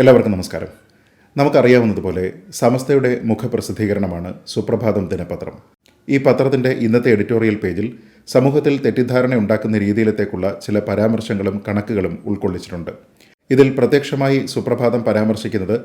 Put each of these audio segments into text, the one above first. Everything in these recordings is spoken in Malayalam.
എല്ലാവർക്കും നമസ്കാരം. നമുക്കറിയാവുന്നതുപോലെ സമസ്തയുടെ മുഖപ്രസിദ്ധീകരണമാണ് സുപ്രഭാതം ദിനപത്രം. ഈ പത്രത്തിന്റെ ഇന്നത്തെ എഡിറ്റോറിയൽ പേജിൽ സമൂഹത്തിൽ തെറ്റിദ്ധാരണ ഉണ്ടാക്കുന്ന രീതിയിലത്തേക്കുള്ള ചില പരാമർശങ്ങളും കണക്കുകളും ഉൾക്കൊള്ളിച്ചിട്ടുണ്ട്. ഇതിൽ പ്രത്യക്ഷമായി സുപ്രഭാതം പരാമർശിക്കുന്നത്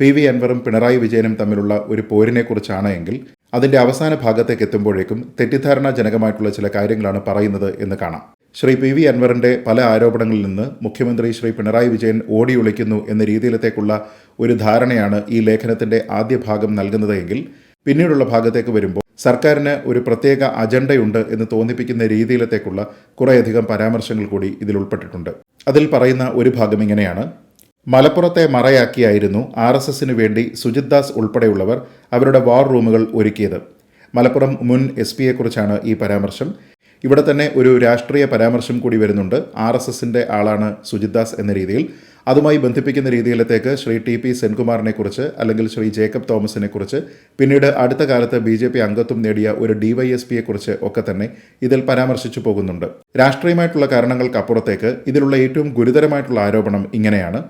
പി വി അൻവറും പിണറായി വിജയനും തമ്മിലുള്ള ഒരു പോരിനെക്കുറിച്ചാണ് എങ്കിൽ അതിന്റെ അവസാന ഭാഗത്തേക്ക് എത്തുമ്പോഴേക്കും തെറ്റിദ്ധാരണാജനകമായിട്ടുള്ള ചില കാര്യങ്ങളാണ് പറയുന്നത് എന്ന് കാണാം. ശ്രീ പി വി അൻവറിന്റെ പല ആരോപണങ്ങളിൽ നിന്ന് മുഖ്യമന്ത്രി ശ്രീ പിണറായി വിജയൻ ഓടിയൊളിക്കുന്നു എന്ന രീതിയിലത്തേക്കുള്ള ഒരു ധാരണയാണ് ഈ ലേഖനത്തിന്റെ ആദ്യ ഭാഗം നൽകുന്നതെങ്കിൽ പിന്നീടുള്ള ഭാഗത്തേക്ക് വരുമ്പോൾ സർക്കാരിന് ഒരു പ്രത്യേക അജണ്ടയുണ്ട് എന്ന് തോന്നിപ്പിക്കുന്ന രീതിയിലത്തേക്കുള്ള കുറേയധികം പരാമർശങ്ങൾ കൂടി ഇതിൽ ഉൾപ്പെട്ടിട്ടുണ്ട്. അതിൽ പറയുന്ന ഒരു ഭാഗം ഇങ്ങനെയാണ്. മലപ്പുറത്തെ മറയാക്കിയായിരുന്നു ആർ എസ് എസിനു വേണ്ടി സുജിത് ദാസ് ഉൾപ്പെടെയുള്ളവർ അവരുടെ വാർ റൂമുകൾ ഒരുക്കിയത്. മലപ്പുറം മുൻ എസ് പിയെക്കുറിച്ചാണ് ഈ പരാമർശം. ഇവിടെ തന്നെ ഒരു രാഷ്ട്രീയ പരാമർശം കൂടി വരുന്നുണ്ട്. ആർ എസ് എസിന്റെ ആളാണ് സുജിത് ദാസ് എന്ന രീതിയിൽ. അതുമായി ബന്ധിപ്പിക്കുന്ന രീതിയിലത്തേക്ക് ശ്രീ ടി പി സെൻകുമാറിനെ കുറിച്ച് അല്ലെങ്കിൽ ശ്രീ ജേക്കബ് തോമസിനെ കുറിച്ച് പിന്നീട് അടുത്ത കാലത്ത് ബി ജെ പി അംഗത്വം നേടിയ ഒരു ഡിവൈഎസ്പിയെ കുറിച്ച് ഒക്കെ തന്നെ ഇതിൽ പരാമർശിച്ചു പോകുന്നുണ്ട്. രാഷ്ട്രീയമായിട്ടുള്ള കാരണങ്ങൾക്കപ്പുറത്തേക്ക് ഇതിലുള്ള ഏറ്റവും ഗുരുതരമായിട്ടുള്ള ആരോപണം ഇങ്ങനെയാണ്.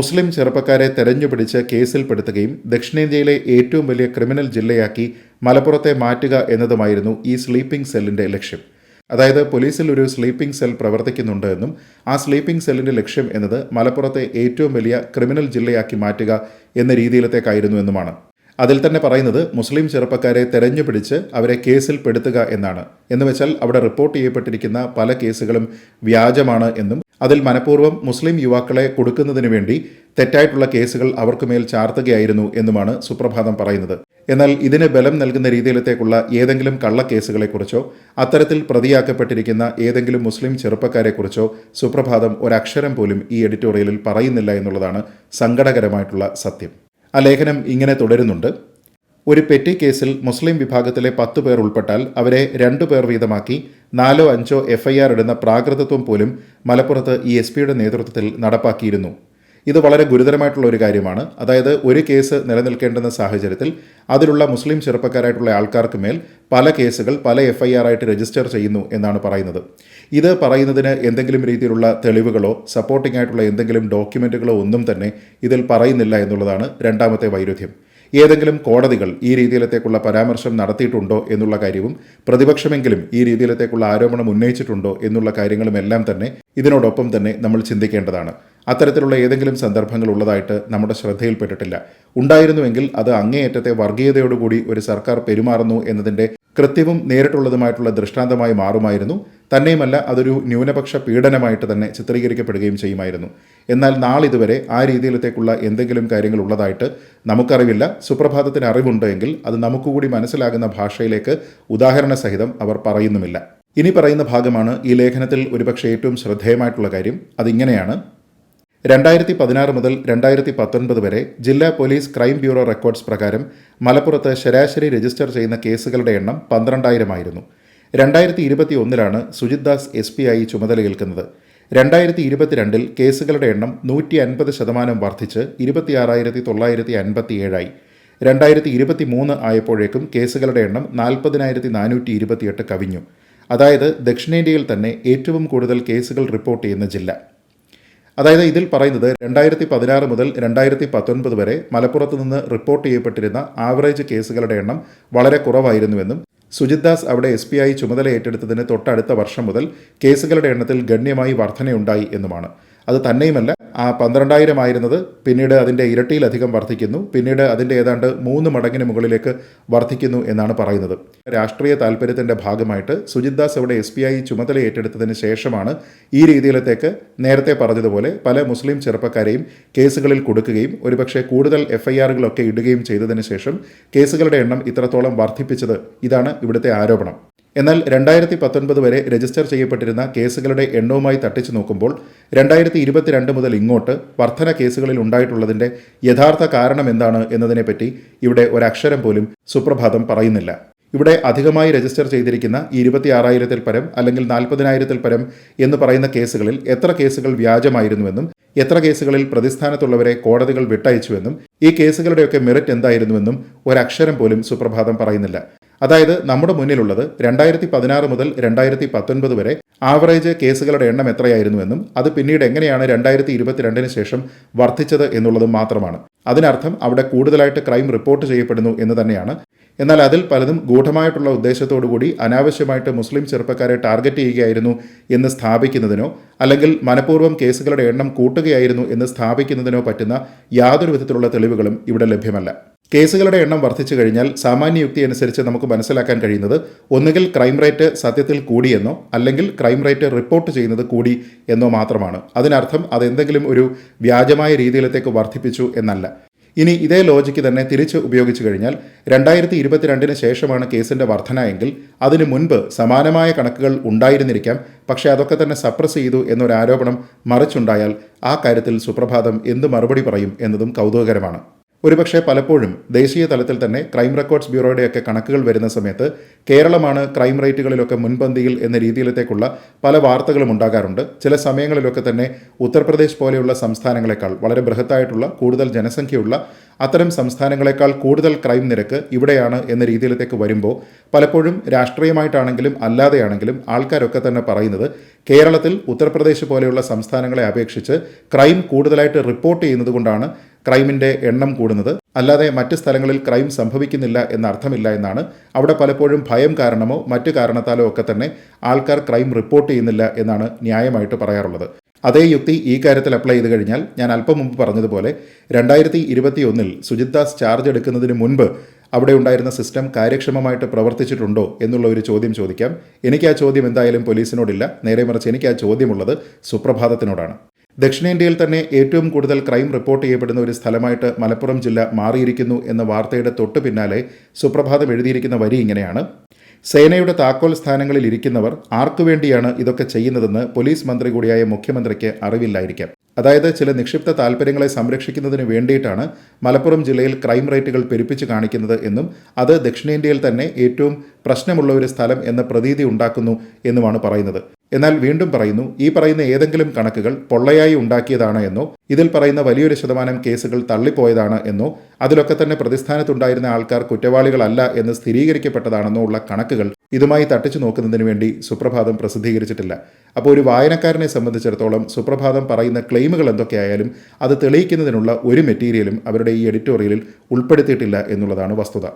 മുസ്ലിം ചെറുപ്പക്കാരെ തെരഞ്ഞുപിടിച്ച് കേസിൽപ്പെടുത്തുകയും ദക്ഷിണേന്ത്യയിലെ ഏറ്റവും വലിയ ക്രിമിനൽ ജില്ലയാക്കി മലപ്പുറത്തെ മാറ്റുക എന്നതുമായിരുന്നു ഈ സ്ലീപ്പിംഗ് സെല്ലിന്റെ ലക്ഷ്യം. അതായത് പോലീസിൽ ഒരു സ്ലീപ്പിംഗ് സെൽ പ്രവർത്തിക്കുന്നുണ്ട് എന്നും ആ സ്ലീപ്പിംഗ് സെല്ലിന്റെ ലക്ഷ്യം എന്നത് മലപ്പുറത്തെ ഏറ്റവും വലിയ ക്രിമിനൽ ജില്ലയാക്കി മാറ്റുക എന്ന രീതിയിലത്തേക്കായിരുന്നു എന്നുമാണ്. അതിൽ തന്നെ പറയുന്നത് മുസ്ലിം ചെറുപ്പക്കാരെ തെരഞ്ഞുപിടിച്ച് അവരെ കേസിൽ പെടുത്തുക എന്നാണ്. എന്നുവെച്ചാൽ അവിടെ റിപ്പോർട്ട് ചെയ്യപ്പെട്ടിരിക്കുന്ന പല കേസുകളും വ്യാജമാണ് എന്നും അതിൽ മനഃപൂർവം മുസ്ലിം യുവാക്കളെ കൊടുക്കുന്നതിനു വേണ്ടി തെറ്റായിട്ടുള്ള കേസുകൾ അവർക്കുമേൽ ചാർത്തുകയായിരുന്നു എന്നുമാണ് സുപ്രഭാതം പറയുന്നത്. എന്നാൽ ഇതിന് ബലം നൽകുന്ന രീതിയിലത്തേക്കുള്ള ഏതെങ്കിലും കള്ളക്കേസുകളെക്കുറിച്ചോ അത്തരത്തിൽ പ്രതിയാക്കപ്പെട്ടിരിക്കുന്ന ഏതെങ്കിലും മുസ്ലിം ചെറുപ്പക്കാരെക്കുറിച്ചോ സുപ്രഭാതം ഒരക്ഷരം പോലും ഈ എഡിറ്റോറിയലിൽ പറയുന്നില്ല എന്നുള്ളതാണ് സങ്കടകരമായിട്ടുള്ള സത്യം. ആ ലേഖനം ഇങ്ങനെ തുടരുന്നുണ്ട്. ഒരു പെറ്റി കേസിൽ മുസ്ലിം വിഭാഗത്തിലെ പത്ത് പേർ ഉൾപ്പെട്ടാൽ അവരെ രണ്ടു പേർ വീതമാക്കി നാലോ അഞ്ചോ എഫ്ഐആർ ഇടുന്ന പ്രാകൃതത്വം പോലും മലപ്പുറത്ത് ഈ എസ് പിയുടെ നേതൃത്വത്തിൽ നടപ്പാക്കിയിരുന്നു. ഇത് വളരെ ഗുരുതരമായിട്ടുള്ള ഒരു കാര്യമാണ്. അതായത് ഒരു കേസ് നിലനിൽക്കേണ്ടെന്ന സാഹചര്യത്തിൽ അതിലുള്ള മുസ്ലിം ചെറുപ്പക്കാരായിട്ടുള്ള ആൾക്കാർക്ക് മേൽ പല കേസുകൾ പല എഫ് ഐ ആർ ആയിട്ട് രജിസ്റ്റർ ചെയ്യുന്നു എന്നാണ് പറയുന്നത്. ഇത് പറയുന്നതിന് എന്തെങ്കിലും രീതിയിലുള്ള തെളിവുകളോ സപ്പോർട്ടിംഗ് ആയിട്ടുള്ള എന്തെങ്കിലും ഡോക്യുമെന്റുകളോ ഒന്നും തന്നെ ഇതിൽ പറയുന്നില്ല എന്നുള്ളതാണ് രണ്ടാമത്തെ വൈരുദ്ധ്യം. ഏതെങ്കിലും കോടതികൾ ഈ രീതിയിലത്തേക്കുള്ള പരാമർശം നടത്തിയിട്ടുണ്ടോ എന്നുള്ള കാര്യവും പ്രതിപക്ഷമെങ്കിലും ഈ രീതിയിലത്തേക്കുള്ള ആരോപണം ഉന്നയിച്ചിട്ടുണ്ടോ എന്നുള്ള കാര്യങ്ങളുമെല്ലാം തന്നെ ഇതിനോടൊപ്പം തന്നെ നമ്മൾ ചിന്തിക്കേണ്ടതാണ്. അത്തരത്തിലുള്ള ഏതെങ്കിലും സന്ദർഭങ്ങൾ ഉള്ളതായിട്ട് നമ്മുടെ ശ്രദ്ധയിൽപ്പെട്ടിട്ടില്ല. ഉണ്ടായിരുന്നുവെങ്കിൽ അത് അങ്ങേയറ്റത്തെ വർഗീയതയോടുകൂടി ഒരു സർക്കാർ പെരുമാറുന്നു എന്നതിന്റെ കൃത്യവും നേരിട്ടുള്ളതുമായിട്ടുള്ള ദൃഷ്ടാന്തമായി മാറുമായിരുന്നു. തന്നെയുമല്ല അതൊരു ന്യൂനപക്ഷ പീഡനമായിട്ട് തന്നെ ചിത്രീകരിക്കപ്പെടുകയും ചെയ്യുമായിരുന്നു. എന്നാൽ നാളിതുവരെ ആ രീതിയിലത്തേക്കുള്ള എന്തെങ്കിലും കാര്യങ്ങൾ ഉള്ളതായിട്ട് നമുക്കറിവില്ല. സുപ്രഭാതത്തിന് അറിവുണ്ടെങ്കിൽ അത് നമുക്കുകൂടി മനസ്സിലാകുന്ന ഭാഷയിലേക്ക് ഉദാഹരണ സഹിതം അവർ പറയുന്നുമില്ല. ഇനി പറയുന്ന ഭാഗമാണ് ഈ ലേഖനത്തിൽ ഒരുപക്ഷെ ഏറ്റവും ശ്രദ്ധേയമായിട്ടുള്ള കാര്യം. അതിങ്ങനെയാണ്. രണ്ടായിരത്തി പതിനാറ് മുതൽ രണ്ടായിരത്തി പത്തൊൻപത് വരെ ജില്ലാ പോലീസ് ക്രൈം ബ്യൂറോ റെക്കോർഡ്സ് പ്രകാരം മലപ്പുറത്ത് ശരാശരി രജിസ്റ്റർ ചെയ്യുന്ന കേസുകളുടെ എണ്ണം പന്ത്രണ്ടായിരമായിരുന്നു. രണ്ടായിരത്തി ഇരുപത്തി ഒന്നിലാണ് സുജിത് ദാസ് എസ് പി ആയി ചുമതലയേൽക്കുന്നത് രണ്ടായിരത്തി ഇരുപത്തിരണ്ടിൽ കേസുകളുടെ എണ്ണം നൂറ്റി അൻപത് ശതമാനം വർദ്ധിച്ച് ഇരുപത്തിയാറായിരത്തി തൊള്ളായിരത്തി അൻപത്തി ഏഴായി രണ്ടായിരത്തി ഇരുപത്തി മൂന്ന് ആയപ്പോഴേക്കും കേസുകളുടെ എണ്ണം നാൽപ്പതിനായിരത്തി നാനൂറ്റി ഇരുപത്തിയെട്ട് കവിഞ്ഞു. അതായത് ദക്ഷിണേന്ത്യയിൽ തന്നെ ഏറ്റവും കൂടുതൽ കേസുകൾ റിപ്പോർട്ട് ചെയ്യുന്ന ജില്ല. അതായത് ഇതിൽ പറയുന്നത് രണ്ടായിരത്തി പതിനാറ് മുതൽ രണ്ടായിരത്തി പത്തൊൻപത് വരെ മലപ്പുറത്ത് നിന്ന് റിപ്പോർട്ട് ചെയ്യപ്പെട്ടിരുന്ന ആവറേജ് കേസുകളുടെ എണ്ണം വളരെ കുറവായിരുന്നുവെന്നും സുജിത് ദാസ് അവിടെ എസ് പി ആയി ചുമതല ഏറ്റെടുത്തതിന് തൊട്ടടുത്ത വർഷം മുതൽ കേസുകളുടെ എണ്ണത്തിൽ ഗണ്യമായി വർധനയുണ്ടായി എന്നുമാണ്. അത് തന്നെയുമല്ല ആ പന്ത്രണ്ടായിരം ആയിരുന്നത് പിന്നീട് അതിന്റെ ഇരട്ടിയിലധികം വർദ്ധിക്കുന്നു. പിന്നീട് അതിന്റെ ഏതാണ്ട് മൂന്ന് മടങ്ങിന് മുകളിലേക്ക് വർദ്ധിക്കുന്നു എന്നാണ് പറയുന്നത്. രാഷ്ട്രീയ താല്പര്യത്തിന്റെ ഭാഗമായിട്ട് സുജിത് ദാസ് അവിടെ എസ് പി ഐ ചുമതല ഏറ്റെടുത്തതിന് ശേഷമാണ് ഈ രീതിയിലത്തേക്ക് നേരത്തെ പറഞ്ഞതുപോലെ പല മുസ്ലിം ചെറുപ്പക്കാരെയും കേസുകളിൽ കൊടുക്കുകയും ഒരുപക്ഷെ കൂടുതൽ എഫ് ഐ ആറുകളൊക്കെ ഇടുകയും ചെയ്തതിന് ശേഷം കേസുകളുടെ എണ്ണം ഇത്രത്തോളം വർദ്ധിപ്പിച്ചത് ഇതാണ് ഇവിടുത്തെ ആരോപണം. എന്നാൽ രണ്ടായിരത്തി പത്തൊൻപത് വരെ രജിസ്റ്റർ ചെയ്യപ്പെട്ടിരുന്ന കേസുകളുടെ എണ്ണവുമായി തട്ടിച്ചു നോക്കുമ്പോൾ രണ്ടായിരത്തി ഇരുപത്തിരണ്ട് മുതൽ ഇങ്ങോട്ട് വർധന കേസുകളിൽ ഉണ്ടായിട്ടുള്ളതിന്റെ യഥാർത്ഥ കാരണം എന്താണ് എന്നതിനെപ്പറ്റി ഇവിടെ ഒരക്ഷരം പോലും സുപ്രഭാതം പറയുന്നില്ല. ഇവിടെ അധികമായി രജിസ്റ്റർ ചെയ്തിരിക്കുന്ന ഇരുപത്തി ആറായിരത്തിൽ പരം അല്ലെങ്കിൽ നാൽപ്പതിനായിരത്തിൽ പരം എന്ന് പറയുന്ന കേസുകളിൽ എത്ര കേസുകൾ വ്യാജമായിരുന്നുവെന്നും എത്ര കേസുകളിൽ പ്രതിസ്ഥാനത്തുള്ളവരെ കോടതികൾ വിട്ടയച്ചുവെന്നും ഈ കേസുകളുടെയൊക്കെ മെറിറ്റ് എന്തായിരുന്നുവെന്നും ഒരക്ഷരം പോലും സുപ്രഭാതം പറയുന്നില്ല. അതായത് നമ്മുടെ മുന്നിലുള്ളത് രണ്ടായിരത്തി പതിനാറ് മുതൽ രണ്ടായിരത്തി പത്തൊൻപത് വരെ ആവറേജ് കേസുകളുടെ എണ്ണം എത്രയായിരുന്നുവെന്നും അത് പിന്നീട് എങ്ങനെയാണ് രണ്ടായിരത്തി ഇരുപത്തിരണ്ടിന് ശേഷം വർദ്ധിച്ചത് എന്നുള്ളതും മാത്രമാണ്. അതിനർത്ഥം അവിടെ കൂടുതലായിട്ട് ക്രൈം റിപ്പോർട്ട് ചെയ്യപ്പെടുന്നു എന്ന് തന്നെയാണ് എന്നാൽ അതിൽ പലതും ഗൂഢമായിട്ടുള്ള ഉദ്ദേശത്തോടുകൂടി അനാവശ്യമായിട്ട് മുസ്ലിം ചെറുപ്പക്കാരെ ടാർഗറ്റ് ചെയ്യുകയായിരുന്നു എന്ന് സ്ഥാപിക്കുന്നതിനോ അല്ലെങ്കിൽ മനഃപൂർവം കേസുകളുടെ എണ്ണം കൂട്ടുകയായിരുന്നു എന്ന് സ്ഥാപിക്കുന്നതിനോ പറ്റുന്ന യാതൊരു വിധത്തിലുള്ള തെളിവുകളും ഇവിടെ ലഭ്യമല്ല. കേസുകളുടെ എണ്ണം വർദ്ധിച്ചു കഴിഞ്ഞാൽ സാമാന്യ യുക്തി അനുസരിച്ച് നമുക്ക് മനസ്സിലാക്കാൻ കഴിയുന്നത് ഒന്നുകിൽ ക്രൈം റേറ്റ് സത്യത്തിൽ കൂടിയെന്നോ അല്ലെങ്കിൽ ക്രൈം റേറ്റ് റിപ്പോർട്ട് ചെയ്യുന്നത് കൂടി എന്നോ മാത്രമാണ്. അതിനർത്ഥം അതെന്തെങ്കിലും ഒരു വ്യാജമായ രീതിയിലത്തേക്ക് വർദ്ധിപ്പിച്ചു എന്നല്ല. ഇനി ഇതേ ലോജിക്ക് തന്നെ തിരിച്ച് ഉപയോഗിച്ചു കഴിഞ്ഞാൽ രണ്ടായിരത്തി ഇരുപത്തിരണ്ടിന് ശേഷമാണ് കേസിന്റെ വർധന എങ്കിൽ അതിനു മുൻപ് സമാനമായ കണക്കുകൾ ഉണ്ടായിരുന്നിരിക്കാം. പക്ഷേ അതൊക്കെ തന്നെ സപ്രസ് ചെയ്തു എന്നൊരു ആരോപണം മറിച്ചുണ്ടായാൽ ആ കാര്യത്തിൽ സുപ്രഭാതം എന്ത് മറുപടി പറയും എന്നതും കൗതുകകരമാണ്. ഒരുപക്ഷെ പലപ്പോഴും ദേശീയ തലത്തിൽ തന്നെ ക്രൈം റെക്കോർഡ്സ് ബ്യൂറോയുടെയൊക്കെ കണക്കുകൾ വരുന്ന സമയത്ത് കേരളമാണ് ക്രൈം റേറ്റുകളിലൊക്കെ മുൻപന്തിയിൽ എന്ന രീതിയിലത്തേക്കുള്ള പല വാർത്തകളും ഉണ്ടാകാറുണ്ട്. ചില സമയങ്ങളിലൊക്കെ തന്നെ ഉത്തർപ്രദേശ് പോലെയുള്ള സംസ്ഥാനങ്ങളെക്കാൾ വളരെ ബൃഹത്തായിട്ടുള്ള കൂടുതൽ ജനസംഖ്യയുള്ള അത്തരം സംസ്ഥാനങ്ങളെക്കാൾ കൂടുതൽ ക്രൈം നിരക്ക് ഇവിടെയാണ് എന്ന രീതിയിലത്തേക്ക് വരുമ്പോൾ പലപ്പോഴും രാഷ്ട്രീയമായിട്ടാണെങ്കിലും അല്ലാതെയാണെങ്കിലും ആൾക്കാരൊക്കെ തന്നെ പറയുന്നത് കേരളത്തിൽ ഉത്തർപ്രദേശ് പോലെയുള്ള സംസ്ഥാനങ്ങളെ അപേക്ഷിച്ച് ക്രൈം കൂടുതലായിട്ട് റിപ്പോർട്ട് ചെയ്യുന്നത് കൊണ്ടാണ് ക്രൈമിന്റെ എണ്ണം കൂടുന്നത്. അല്ലാതെ മറ്റ് സ്ഥലങ്ങളിൽ ക്രൈം സംഭവിക്കുന്നില്ല എന്ന അർത്ഥമില്ല എന്നാണ്. അവിടെ പലപ്പോഴും ഭയം കാരണമോ മറ്റു കാരണത്താലോ ഒക്കെ തന്നെ ആൾക്കാർ ക്രൈം റിപ്പോർട്ട് ചെയ്യുന്നില്ല എന്നാണ് ന്യായമായിട്ട് പറയാറുള്ളത്. അതേ യുക്തി ഈ കാര്യത്തിൽ അപ്ലൈ ചെയ്ത് കഴിഞ്ഞാൽ ഞാൻ അല്പം മുമ്പ് പറഞ്ഞതുപോലെ രണ്ടായിരത്തി ഇരുപത്തി ഒന്നിൽ സുജിത് ദാസ് ചാർജ് എടുക്കുന്നതിന് മുൻപ് അവിടെ ഉണ്ടായിരുന്ന സിസ്റ്റം കാര്യക്ഷമമായിട്ട് പ്രവർത്തിച്ചിട്ടുണ്ടോ എന്നുള്ള ഒരു ചോദ്യം ചോദിക്കാം. എനിക്ക് ആ ചോദ്യം എന്തായാലും പോലീസിനോടില്ല. നേരെ മറിച്ച് എനിക്ക് ആ ചോദ്യമുള്ളത് സുപ്രഭാതത്തിനോടാണ്. ദക്ഷിണേന്ത്യയിൽ തന്നെ ഏറ്റവും കൂടുതൽ ക്രൈം റിപ്പോർട്ട് ചെയ്യപ്പെടുന്ന ഒരു സ്ഥലമായിട്ട് മലപ്പുറം ജില്ല മാറിയിരിക്കുന്നു എന്ന വാർത്തയുടെ തൊട്ടു പിന്നാലെ സുപ്രഭാതം എഴുതിയിരിക്കുന്ന വരി ഇങ്ങനെയാണ്. സേനയുടെ താക്കോൽ സ്ഥാനങ്ങളിൽ ഇരിക്കുന്നവർ ആർക്കു വേണ്ടിയാണ് ഇതൊക്കെ ചെയ്യുന്നതെന്ന് പോലീസ് മന്ത്രി കൂടിയായ മുഖ്യമന്ത്രിക്ക് അറിവില്ലായിരിക്കാം. അതായത് ചില നിക്ഷിപ്ത താൽപ്പര്യങ്ങളെ സംരക്ഷിക്കുന്നതിന് വേണ്ടിയിട്ടാണ് മലപ്പുറം ജില്ലയിൽ ക്രൈം റേറ്റുകൾ പെരുപ്പിച്ച് കാണിക്കുന്നത് എന്നും അത് ദക്ഷിണേന്ത്യയിൽ തന്നെ ഏറ്റവും പ്രശ്നമുള്ള ഒരു സ്ഥലം എന്ന പ്രതീതി ഉണ്ടാക്കുന്നു എന്നുമാണ് പറയുന്നത്. എന്നാൽ വീണ്ടും പറയുന്നു ഈ പറയുന്ന ഏതെങ്കിലും കണക്കുകൾ പൊള്ളയായി ഉണ്ടാക്കിയതാണ് എന്നോ ഇതിൽ പറയുന്ന വലിയൊരു ശതമാനം കേസുകൾ തള്ളിപ്പോയതാണ് എന്നോ അതിലൊക്കെ തന്നെ പ്രതിസ്ഥാനത്തുണ്ടായിരുന്ന ആൾക്കാർ കുറ്റവാളികളല്ല എന്ന് സ്ഥിരീകരിക്കപ്പെട്ടതാണെന്നോ ഉള്ള കണക്കുകൾ ഇതുമായി തട്ടിച്ചു നോക്കുന്നതിന് വേണ്ടി സുപ്രഭാതം പ്രസിദ്ധീകരിച്ചിട്ടില്ല. അപ്പോൾ ഒരു വായനക്കാരനെ സംബന്ധിച്ചിടത്തോളം സുപ്രഭാതം പറയുന്ന ക്ലെയിമുകൾ എന്തൊക്കെയായാലും അത് തെളിയിക്കുന്നതിനുള്ള ഒരു മെറ്റീരിയലും അവരുടെ ഈ എഡിറ്റോറിയലിൽ ഉൾപ്പെടുത്തിയിട്ടില്ല എന്നുള്ളതാണ് വസ്തുത.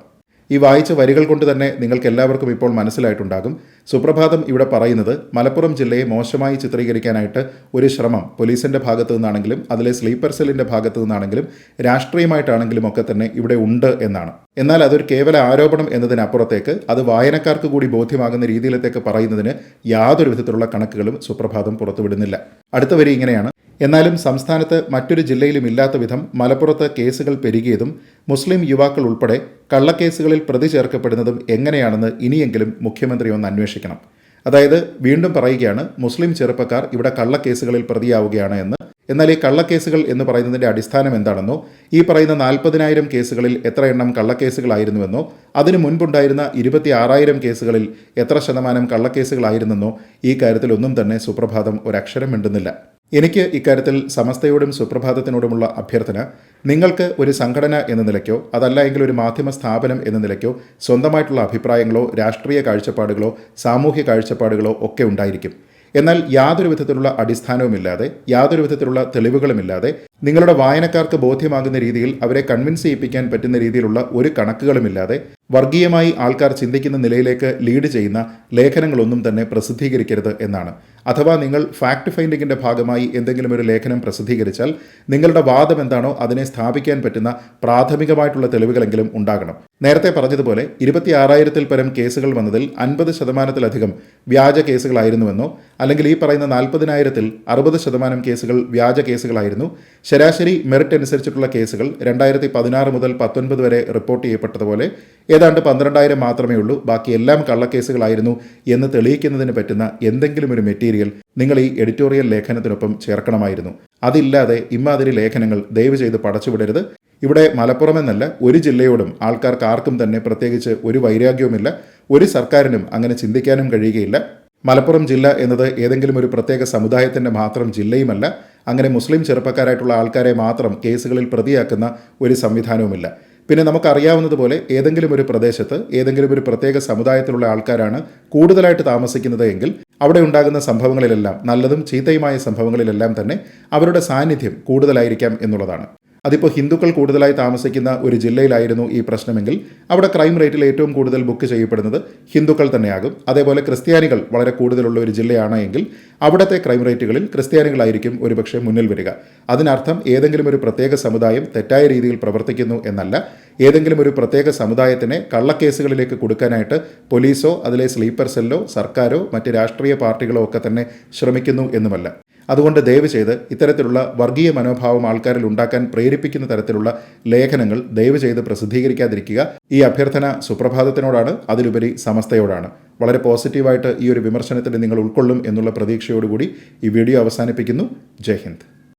ഈ വായിച്ച വരികൾ കൊണ്ട് തന്നെ നിങ്ങൾക്ക് എല്ലാവർക്കും ഇപ്പോൾ മനസ്സിലായിട്ടുണ്ടാകും. സുപ്രഭാതം ഇവിടെ പറയുന്നത് മലപ്പുറം ജില്ലയെ മോശമായി ചിത്രീകരിക്കാനായിട്ട് ഒരു ശ്രമം പോലീസിന്റെ ഭാഗത്തു നിന്നാണെങ്കിലും അതിലെ സ്ലീപ്പർ സെല്ലിന്റെ ഭാഗത്തു നിന്നാണെങ്കിലും രാഷ്ട്രീയമായിട്ടാണെങ്കിലും ഒക്കെ തന്നെ ഇവിടെ ഉണ്ട് എന്നാണ്. എന്നാൽ അതൊരു കേവല ആരോപണം എന്നതിനപ്പുറത്തേക്ക് അത് വായനക്കാർക്ക് കൂടി ബോധ്യമാകുന്ന രീതിയിലത്തേക്ക് പറയുന്നതിന് യാതൊരു വിധത്തിലുള്ള കണക്കുകളും സുപ്രഭാതം പുറത്തുവിടുന്നില്ല. അടുത്ത വരി ഇങ്ങനെയാണ്. എന്നാലും സംസ്ഥാനത്ത് മറ്റൊരു ജില്ലയിലും ഇല്ലാത്ത വിധം മലപ്പുറത്ത് കേസുകൾ പെരുകിയതും മുസ്ലിം യുവാക്കൾ ഉൾപ്പെടെ കള്ളക്കേസുകളിൽ പ്രതി ചേർക്കപ്പെടുന്നതും എങ്ങനെയാണെന്ന് ഇനിയെങ്കിലും മുഖ്യമന്ത്രി ഒന്ന് അന്വേഷിക്കണം. അതായത് വീണ്ടും പറയുകയാണ് മുസ്ലിം ചെറുപ്പക്കാർ ഇവിടെ കള്ളക്കേസുകളിൽ പ്രതിയാവുകയാണ് എന്ന്. എന്നാൽ ഈ കള്ളക്കേസുകൾ എന്ന് പറയുന്നതിന്റെ അടിസ്ഥാനം എന്താണെന്നോ ഈ പറയുന്ന നാൽപ്പതിനായിരം കേസുകളിൽ എത്ര എണ്ണം കള്ളക്കേസുകളായിരുന്നുവെന്നോ അതിനു മുൻപുണ്ടായിരുന്ന ഇരുപത്തി ആറായിരം കേസുകളിൽ എത്ര ശതമാനം കള്ളക്കേസുകളായിരുന്നെന്നോ ഈ കാര്യത്തിലൊന്നും തന്നെ സുപ്രഭാതം ഒരക്ഷരം മിണ്ടുന്നില്ല എനിക്ക് ഇക്കാര്യത്തിൽ സമസ്തയോടും സുപ്രഭാതത്തിനോടുമുള്ള അഭ്യർത്ഥന നിങ്ങൾക്ക് ഒരു സംഘടന എന്ന നിലയ്ക്കോ അതല്ല എങ്കിൽ ഒരു മാധ്യമ സ്ഥാപനം എന്ന നിലയ്ക്കോ സ്വന്തമായിട്ടുള്ള അഭിപ്രായങ്ങളോ രാഷ്ട്രീയ കാഴ്ചപ്പാടുകളോ സാമൂഹ്യ കാഴ്ചപ്പാടുകളോ ഒക്കെ ഉണ്ടായിരിക്കും. എന്നാൽ യാതൊരു വിധത്തിലുള്ള അടിസ്ഥാനവുമില്ലാതെ യാതൊരു വിധത്തിലുള്ള തെളിവുകളുമില്ലാതെ നിങ്ങളുടെ വായനക്കാർക്ക് ബോധ്യമാകുന്ന രീതിയിൽ അവരെ കൺവിൻസ് ചെയ്യിപ്പിക്കാൻ പറ്റുന്ന രീതിയിലുള്ള ഒരു കണക്കുകളുമില്ലാതെ വർഗീയമായി ആൾക്കാർ ചിന്തിക്കുന്ന നിലയിലേക്ക് ലീഡ് ചെയ്യുന്ന ലേഖനങ്ങളൊന്നും തന്നെ പ്രസിദ്ധീകരിക്കരുത് എന്നാണ്. അഥവാ നിങ്ങൾ ഫാക്ട് ഫൈൻഡിങ്ങിന്റെ ഭാഗമായി എന്തെങ്കിലും ഒരു ലേഖനം പ്രസിദ്ധീകരിച്ചാൽ നിങ്ങളുടെ വാദം എന്താണോ അതിനെ സ്ഥാപിക്കാൻ പറ്റുന്ന പ്രാഥമികമായിട്ടുള്ള തെളിവുകളെങ്കിലും ഉണ്ടാകണം. നേരത്തെ പറഞ്ഞതുപോലെ ഇരുപത്തി ആറായിരത്തിൽ പരം കേസുകൾ വന്നതിൽ അൻപത് ശതമാനത്തിലധികം വ്യാജ കേസുകളായിരുന്നുവെന്നോ അല്ലെങ്കിൽ ഈ പറയുന്ന നാൽപ്പതിനായിരത്തിൽ അറുപത് ശതമാനം കേസുകൾ വ്യാജ കേസുകളായിരുന്നു. ശരാശരി മെറിറ്റ് അനുസരിച്ചിട്ടുള്ള കേസുകൾ രണ്ടായിരത്തി പതിനാറ് മുതൽ പത്തൊൻപത് വരെ റിപ്പോർട്ട് ചെയ്യപ്പെട്ടതുപോലെ ഏതാണ്ട് പന്ത്രണ്ടായിരം മാത്രമേ ഉള്ളൂ. ബാക്കി എല്ലാം കള്ളക്കേസുകളായിരുന്നു എന്ന് തെളിയിക്കുന്നതിന് പറ്റുന്ന എന്തെങ്കിലും ഒരു മെറ്റീരിയൽ നിങ്ങൾ ഈ എഡിറ്റോറിയൽ ലേഖനത്തിനൊപ്പം ചേർക്കണമായിരുന്നു. അതില്ലാതെ ഇമ്മാതിരി ലേഖനങ്ങൾ ദയവ് ചെയ്ത് പടച്ചുവിടരുത് ഇവിടെ മലപ്പുറമെന്നല്ല ഒരു ജില്ലയോടും ആൾക്കാർക്ക് ആർക്കും തന്നെ പ്രത്യേകിച്ച് ഒരു വൈരാഗ്യവുമില്ല. ഒരു സർക്കാരിനും അങ്ങനെ ചിന്തിക്കാനും കഴിയുകയില്ല. മലപ്പുറം ജില്ല എന്നത് ഏതെങ്കിലും ഒരു പ്രത്യേക സമുദായത്തിന്റെ മാത്രം ജില്ലയുമല്ല. അങ്ങനെ മുസ്ലിം ചെറുപ്പക്കാരായിട്ടുള്ള ആൾക്കാരെ മാത്രം കേസുകളിൽ പ്രതിയാക്കുന്ന ഒരു സംവിധാനവുമില്ല. പിന്നെ നമുക്കറിയാവുന്നതുപോലെ ഏതെങ്കിലും ഒരു പ്രദേശത്ത് ഏതെങ്കിലും ഒരു പ്രത്യേക സമുദായത്തിലുള്ള ആൾക്കാരാണ് കൂടുതലായിട്ട് താമസിക്കുന്നത് എങ്കിൽ അവിടെ ഉണ്ടാകുന്ന സംഭവങ്ങളിലെല്ലാം നല്ലതും ചീത്തയുമായ സംഭവങ്ങളിലെല്ലാം തന്നെ അവരുടെ സാന്നിധ്യം കൂടുതലായിരിക്കാം എന്നുള്ളതാണ്. അതിപ്പോൾ ഹിന്ദുക്കൾ കൂടുതലായി താമസിക്കുന്ന ഒരു ജില്ലയിലായിരുന്നു ഈ പ്രശ്നമെങ്കിൽ അവിടെ ക്രൈം റേറ്റിൽ ഏറ്റവും കൂടുതൽ ബുക്ക് ചെയ്യപ്പെടുന്നത് ഹിന്ദുക്കൾ തന്നെയാകും. അതേപോലെ ക്രിസ്ത്യാനികൾ വളരെ കൂടുതലുള്ള ഒരു ജില്ലയാണ് എങ്കിൽ അവിടുത്തെ ക്രൈം റേറ്റുകളിൽ ക്രിസ്ത്യാനികളായിരിക്കും ഒരുപക്ഷെ മുന്നിൽ വരിക. അതിനർത്ഥം ഏതെങ്കിലും ഒരു പ്രത്യേക സമുദായം തെറ്റായ രീതിയിൽ പ്രവർത്തിക്കുന്നു എന്നല്ല. ഏതെങ്കിലും ഒരു പ്രത്യേക സമുദായത്തിനെ കള്ളക്കേസുകളിലേക്ക് കൊടുക്കാനായിട്ട് പോലീസോ അതിലെ സ്ലീപ്പർ സെല്ലോ സർക്കാരോ മറ്റ് രാഷ്ട്രീയ പാർട്ടികളോ ഒക്കെ തന്നെ ശ്രമിക്കുന്നു എന്നുമല്ല. അതുകൊണ്ട് ദയവ് ചെയ്ത് ഇത്തരത്തിലുള്ള വർഗീയ മനോഭാവം ആൾക്കാരിൽ ഉണ്ടാക്കാൻ പ്രേരിപ്പിക്കുന്ന തരത്തിലുള്ള ലേഖനങ്ങൾ ദയവ് ചെയ്ത് പ്രസിദ്ധീകരിക്കാതിരിക്കുക. ഈ അഭ്യർത്ഥന സുപ്രഭാതത്തിനോടാണ് അതിലുപരി സമസ്തയോടാണ്. വളരെ പോസിറ്റീവായിട്ട് ഈ ഒരു വിമർശനത്തിൽ നിങ്ങൾ ഉൾക്കൊള്ളും എന്നുള്ള പ്രതീക്ഷയോടുകൂടി ഈ വീഡിയോ അവസാനിപ്പിക്കുന്നു. ജയ് ഹിന്ദ്.